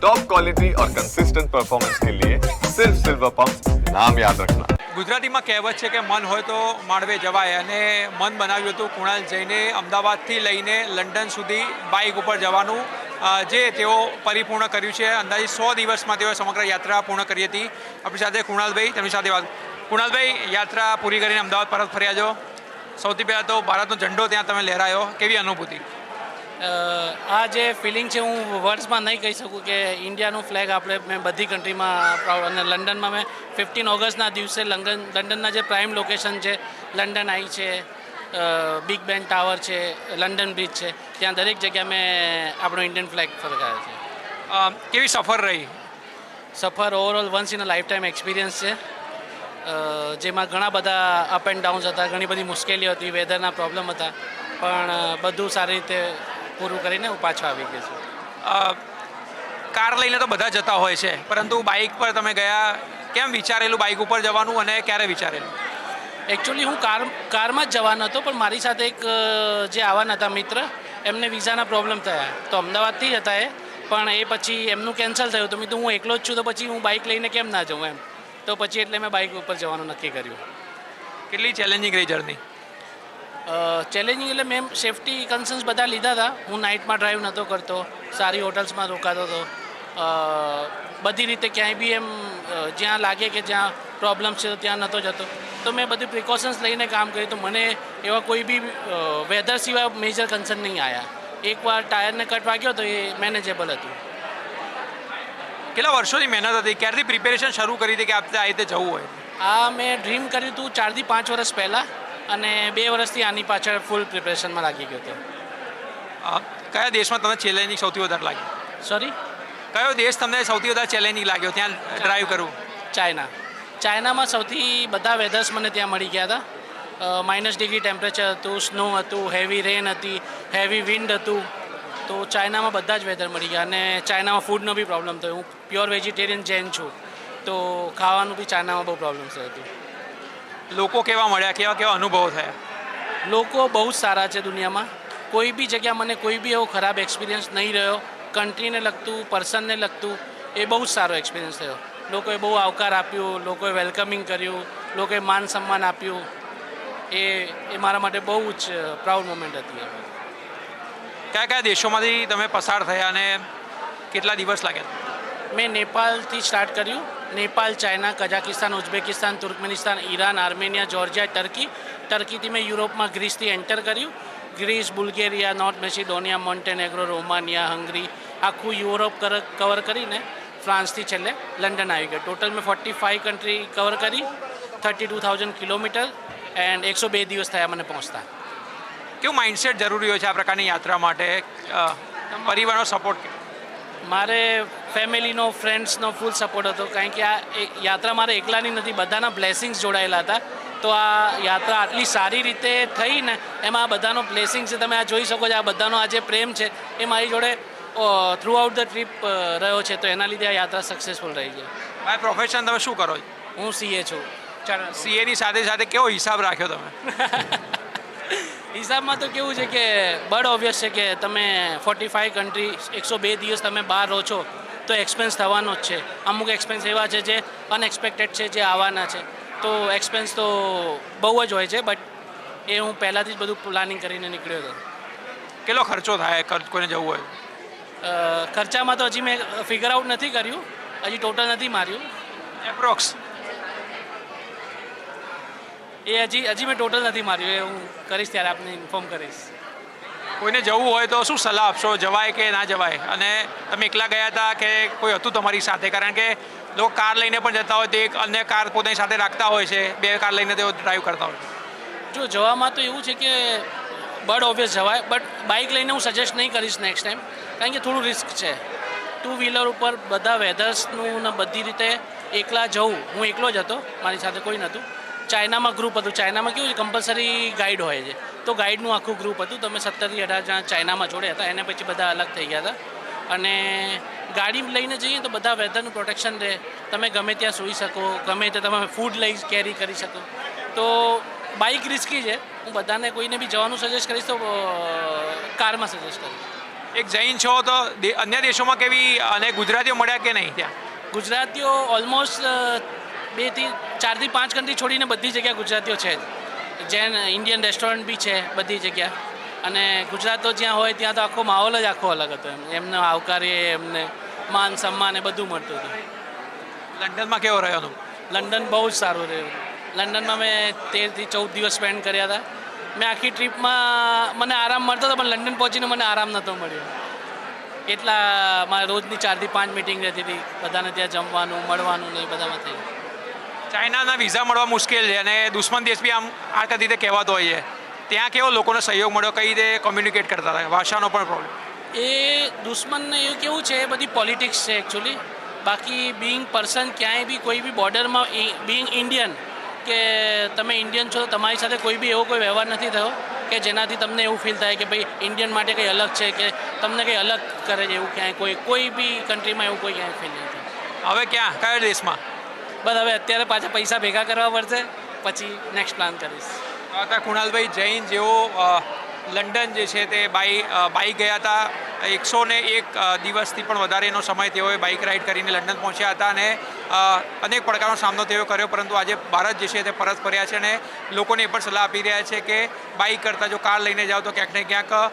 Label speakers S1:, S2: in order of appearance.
S1: Top quality और consistent performance के लिए सिर्फ सिल्वर पंप नाम याद रखना
S2: ગુજરાતીમાં કહેવત છે કે મન હોય તો માળવે જવાય અને મન બનાવ્યું હતું કુણાલ જઈને અમદાવાદથી લઈને લંડન સુધી બાઇક ઉપર જવાનું અ, જે તેઓ પરિપૂર્ણ કર્યું છે અંદાજે સો દિવસમાં તેઓએ સમગ્ર યાત્રા પૂર્ણ કરી હતી આપણી સાથે કુણાલભાઈ તેમની સાથે વાત કુણાલભાઈ યાત્રા પૂરી કરીને અમદાવાદ પરત ફર્યા છો સૌથી પહેલાં તો ભારતનો ઝંડો ત્યાં તમે લહેરાયો કેવી અનુભૂતિ
S3: અ, આ જે ફિલિંગ છે હું વર્ડ્સમાં નહીં કહી શકું કે ઇન્ડિયાનું ફ્લેગ આપણે મેં બધી કન્ટ્રીમાં પ્રાઉડ અને લંડનમાં મેં ફિફ્ટીન ઓગસ્ટના દિવસે લંડન લંડનના જે પ્રાઇમ લોકેશન છે લંડન આઈ છે બિગ બેન ટાવર છે લંડન બ્રિજ છે ત્યાં દરેક જગ્યાએ મેં આપણો ઇન્ડિયન ફ્લેગ ફરકાયો છે.
S2: કેવી સફર રહી?
S3: સફર overall once in a lifetime experience છે જેમાં ઘણા બધા અપ એન્ડ ડાઉન્સ હતા ઘણી બધી મુશ્કેલીઓ હતી વેધરના પ્રોબ્લેમ હતા પણ બધું સારી રીતે પૂરું કરીને હું પાછો આવી ગયો છું.
S2: કાર લઈને તો બધા જતા હોય છે પરંતુ બાઇક પર તમે ગયા કેમ વિચારેલું બાઇક ઉપર જવાનું અને ક્યારે વિચારેલું?
S3: એકચ્યુઅલી હું કાર કારમાં જ જવાનો હતો પણ મારી સાથે એક જે આવવાના હતા મિત્ર એમને વિઝાના પ્રોબ્લેમ થયા. તો અમદાવાદથી જ હતા એ પણ એ પછી એમનું કેન્સલ થયું. તો મેં હું એકલો જ છું તો પછી હું બાઇક લઈને કેમ ના જાઉં? એમ. તો પછી એટલે મેં બાઇક ઉપર જવાનું નક્કી કર્યું.
S2: કેટલી ચેલેન્જિંગ રહી જર્ની
S3: ચેલેન્જિંગ એટલે મેં સેફટી કન્સર્ન્સ બધા લીધા હતા. હું નાઇટમાં ડ્રાઈવ નહોતો કરતો સારી હોટલ્સમાં રોકાતો હતો. બધી રીતે ક્યાંય બી એમ જ્યાં લાગે કે જ્યાં પ્રોબ્લેમ્સ છે તો ત્યાં નહોતો જતો. તો મેં બધી પ્રિકોશન્સ લઈને કામ કર્યું. તો મને એવા કોઈ બી વેધર સિવાય મેજર કન્સર્ન નહીં આવ્યા એકવાર ટાયરને કટ વાગ્યો તો એ મેનેજેબલ હતું.
S2: કેટલા વર્ષોની મહેનત હતી? ક્યારથી પ્રિપેરેશન શરૂ કરી હતી કે આપણે આ રીતે જવું હોય?
S3: આ મેં ડ્રીમ કર્યું હતું ચારથી પાંચ વર્ષ પહેલાં. અને બે વર્ષથી આની પાછળ ફૂલ પ્રિપરેશનમાં લાગી ગયો હતો.
S2: કયા દેશમાં તમને ચેલેન્જિંગ સૌથી વધારે લાગ્યું
S3: સોરી
S2: કયો દેશ તમને સૌથી વધારે ચેલેન્જિંગ લાગ્યો ત્યાં ડ્રાઈવ કરવું?
S3: ચાઇના. ચાઇનામાં સૌથી બધા વેધર્સ મને ત્યાં મળી ગયા હતા. માઇનસ ડિગ્રી ટેમ્પરેચર હતું સ્નો હતું હેવી રેન હતી હેવી વિન્ડ હતું. તો ચાઇનામાં બધા જ વેધર મળી ગયા અને ચાઇનામાં ફૂડનો બી પ્રોબ્લેમ થયો. હું પ્યોર વેજીટેરિયન જૈન છું. તો ખાવાનું બી ચાઇનામાં બહુ પ્રોબ્લેમ હતું.
S2: લોકો કેવા મળ્યા કેવા કેવા અનુભવો થયા?
S3: લોકો બહુ જ સારા છે દુનિયામાં. કોઈ બી જગ્યા મને કોઈ બી એવો ખરાબ એક્સપિરિયન્સ નહીં રહ્યો. કન્ટ્રીને લગતું પર્સનને લગતું એ બહુ જ સારો એક્સપિરિયન્સ થયો. લોકોએ બહુ આવકાર આપ્યો લોકોએ વેલકમિંગ કર્યું લોકોએ માન સન્માન આપ્યું. એ એ મારા માટે બહુ જ પ્રાઉડ મોમેન્ટ હતી એ.
S2: કયા કયા દેશોમાંથી તમે પસાર થયા અને કેટલા દિવસ લાગ્યા?
S3: મેં નેપાળથી સ્ટાર્ટ કર્યું. Nepal China Kazakhstan Uzbekistan Turkmenistan Iran Armenia Georgia Turkey. ટર્કીથી મેં યુરોપમાં ગ્રીસથી એન્ટર કર્યું. Greece Bulgaria North Macedonia Montenegro Romania Hungary આખું યુરોપ કવર કરીને ફ્રાન્સથી છેલ્લે લંડન આવી ગયો. ટોટલ મેં ફોર્ટી ફાઇવ કન્ટ્રી કવર કરી thirty two thousand kilometre and એકસો બે દિવસ થયા મને પહોંચતા.
S2: કેવું માઇન્ડસેટ જરૂરી હોય છે આ પ્રકારની યાત્રા માટે? પરિવારનો સપોર્ટ
S3: મારે ફેમિલીનો ફ્રેન્ડ્સનો ફૂલ સપોર્ટ હતો. કારણ કે આ યાત્રા મારે એકલાની નથી બધાના બ્લેસિંગ્સ જોડાયેલા હતા. તો આ યાત્રા આટલી સારી રીતે થઈ ને એમાં આ બધાનો બ્લેસિંગ છે તમે આ જોઈ શકો છો આ બધાનો આ જે પ્રેમ છે એ મારી જોડે થ્રુ આઉટ ધ ટ્રીપ રહ્યો છે. તો એના લીધે આ યાત્રા સક્સેસફુલ રહી છે
S2: બાય પ્રોફેશન તમે શું કરો
S3: હું સીએ છું. ચાલો
S2: સીએની સાથે સાથે કેવો હિસાબ રાખ્યો તમે?
S3: હિસાબમાં તો કેવું છે કે બડ ઓબ્વિયસ છે કે તમે ફોર્ટી ફાઇવ કન્ટ્રી એકસો બે દિવસ તમે બહાર રહો છો. તો એક્સપેન્સ થવાનો જ છે. અમુક એક્સપેન્સ એવા છે જે અનએક્સપેક્ટેડ છે જે આવવાના છે. તો એક્સપેન્સ તો બહુ જ હોય છે બટ એ હું પહેલાંથી જ બધું પ્લાનિંગ કરીને નીકળ્યો હતો.
S2: કેટલો ખર્ચો થાય? ખર્ચ કોઈને જવું હોય?
S3: ખર્ચામાં તો હજી મેં ફિગર આઉટ નથી કર્યું. હજી ટોટલ નથી માર્યું.
S2: એપ્રોક્સ
S3: એ હજી હજી મેં ટોટલ નથી માર્યું. એ હું કરીશ ત્યારે આપને ઇન્ફોર્મ કરીશ.
S2: કોઈને જવું હોય તો શું સલાહ આપશો? જવાય કે ના જવાય? અને તમે એકલા ગયા હતા કે કોઈ હતું તમારી સાથે? કારણ કે લોકો કાર લઈને પણ જતા હોય તો એક અન્ય કાર પોતાની સાથે રાખતા હોય છે. બે કાર લઈને તેઓ ડ્રાઈવ કરતા હોય
S3: જો જવામાં તો એવું છે કે બડ ઓબ્વિયસ જવાય, બટ બાઇક લઈને હું સજેસ્ટ નહીં કરીશ નેક્સ્ટ ટાઈમ કારણ કે થોડું રિસ્ક છે. ટુ વ્હીલર ઉપર બધા વેધર્સનું ને બધી રીતે એકલા જવું હું એકલો જ હતો. મારી સાથે કોઈ નહોતું. ચાઇનામાં ગ્રુપ હતું. ચાઇનામાં કેવું છે કમ્પલસરી ગાઈડ હોય છે. તો ગાઈડનું આખું ગ્રુપ હતું. તમે સત્તરથી અઢાર જણા ચાઇનામાં જોડે હતા. એને પછી બધા અલગ થઈ ગયા હતા. અને ગાડી લઈને જઈએ તો બધા વેધરનું પ્રોટેક્શન રહે. તમે ગમે ત્યાં સૂઈ શકો ગમે તે તમે ફૂડ લઈ કેરી કરી શકો. તો બાઇક રિસ્કી છે. હું બધાને કોઈને બી જવાનું સજેસ્ટ કરીશ તો કારમાં સજેસ્ટ કરીશ.
S2: એક જૈન છો તો અન્ય દેશોમાં કેવી અને ગુજરાતીઓ મળ્યા કે નહીં ત્યાં?
S3: ગુજરાતીઓ ઓલમોસ્ટ બેથી ચારથી પાંચ કન્ટ્રી છોડીને બધી જગ્યા ગુજરાતીઓ છે. જ જેન ઇન્ડિયન રેસ્ટોરન્ટ બી છે બધી જગ્યા. અને ગુજરાતો જ્યાં હોય ત્યાં તો આખો માહોલ જ આખો અલગ હતો એમ. એમને આવકારીએ એમને માન સન્માન એ બધું મળતું હતું.
S2: લંડનમાં કેવો રહ્યો હતો?
S3: લંડન બહુ જ સારું રહ્યું. લંડનમાં મેં તેરથી ચૌદ દિવસ સ્પેન્ડ કર્યા હતા. મેં આખી ટ્રીપમાં મને આરામ મળતો હતો પણ લંડન પહોંચીને મને આરામ નહોતો મળ્યો. એટલા મારે રોજની ચારથી પાંચ મિટિંગ રહેતી હતી. બધાને ત્યાં જમવાનું મળવાનું ને એ બધામાં થઈ
S2: ચાઇનાના વિઝા મળવા મુશ્કેલ છે અને દુશ્મન દેશ બી આમ આ કદી રીતે કહેવાતો હોય છે. ત્યાં કેવો લોકોનો સહયોગ મળ્યો કઈ રીતે કોમ્યુનિકેટ કરતા હતા? ભાષાનો પણ પ્રોબ્લેમ
S3: એ દુશ્મનને એવું કેવું છે એ બધી પોલિટિક્સ છે એકચ્યુઅલી બાકી બિંગ પર્સન ક્યાંય બી કોઈ બી બોર્ડરમાં બિંગ ઇન્ડિયન કે તમે ઇન્ડિયન છો તો તમારી સાથે કોઈ બી એવો કોઈ વ્યવહાર નથી થયો કે જેનાથી તમને એવું ફીલ થાય કે ભાઈ ઇન્ડિયન માટે કંઈ અલગ છે કે તમને કંઈ અલગ કરે છે એવું ક્યાંય કોઈ કોઈ બી કન્ટ્રીમાં એવું કોઈ ક્યાંય ફીલ નથી.
S2: હવે ક્યાં? કયા દેશમાં?
S3: બસ હવે અત્યારે પાછા પૈસા ભેગા કરવા પડશે. પછી નેક્સ્ટ પ્લાન કરીશ.
S2: હતા કુણાલભાઈ જૈન જેઓ લંડન જે છે તે બાઈ બાઈક ગયા હતા. એકસો ને એક દિવસથી પણ વધારેનો સમય તેઓએ બાઇક રાઈડ કરીને લંડન પહોંચ્યા હતા અને અનેક પડકારનો સામનો તેઓ કર્યો, પરંતુ આજે ભારત જે છે તે પરત ફર્યા છે અને લોકોને એ પણ સલાહ આપી રહ્યા છે કે બાઇક કરતાં જો કાર લઈને જાઓ તો ક્યાંક ને ક્યાંક